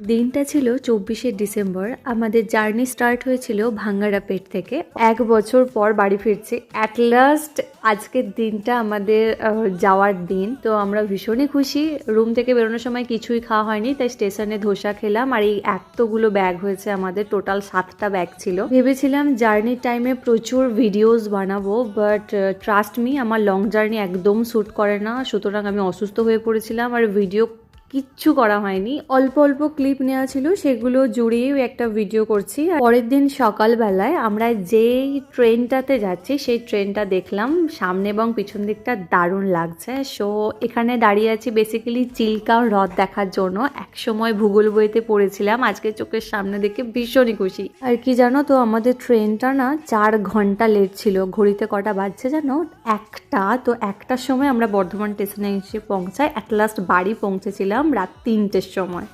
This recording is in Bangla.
দিনটা ছিল চব্বিশে ডিসেম্বর। আমাদের জার্নি স্টার্ট হয়েছিল ভাঙ্গারাপেট থেকে। এক বছর পর বাড়ি ফিরছি। অ্যাট লাস্ট আজকের দিনটা আমাদের যাওয়ার দিন। তো আমরা ভীষণই খুশি। রুম থেকে বেরোনোর সময় কিছুই খাওয়া হয়নি, তাই স্টেশনে ধোসা খেলাম। আর এই এতগুলো ব্যাগ হয়েছে, আমাদের টোটাল সাতটা ব্যাগ ছিল। ভেবেছিলাম জার্নির টাইমে প্রচুর ভিডিওস বানাবো বাট ট্রাস্ট মি আমার লং জার্নি একদম শ্যুট করে না। সুতরাং আমি অসুস্থ হয়ে পড়েছিলাম। আর ভিডিও কিচ্ছু করা হয়নি। অল্প অল্প ক্লিপ নেওয়া ছিল, সেগুলো জুড়িয়েও একটা ভিডিও করছি। পরের দিন সকালবেলায় আমরা যেই ট্রেনটাতে যাচ্ছি, সেই ট্রেনটা দেখলাম। সামনে এবং পিছন দিকটা দারুণ লাগছে। সো এখানে দাঁড়িয়ে আছি বেসিক্যালি চিল্কা হ্রদ দেখার জন্য। এক সময় ভূগোল বইতে পড়েছিলাম। আজকে চোখের সামনে দেখে ভীষণই খুশি। আর কি জানো তো, আমাদের ট্রেনটা না চার ঘণ্টা লেট ছিল। ঘড়িতে কটা বাজছে জানো? একটা। তো একটার সময় আমরা বর্ধমান স্টেশনে এসে পৌঁছাই অ্যাট লাস্ট বাড়ি পৌঁছেছিলাম। রাত তিনটের সময়।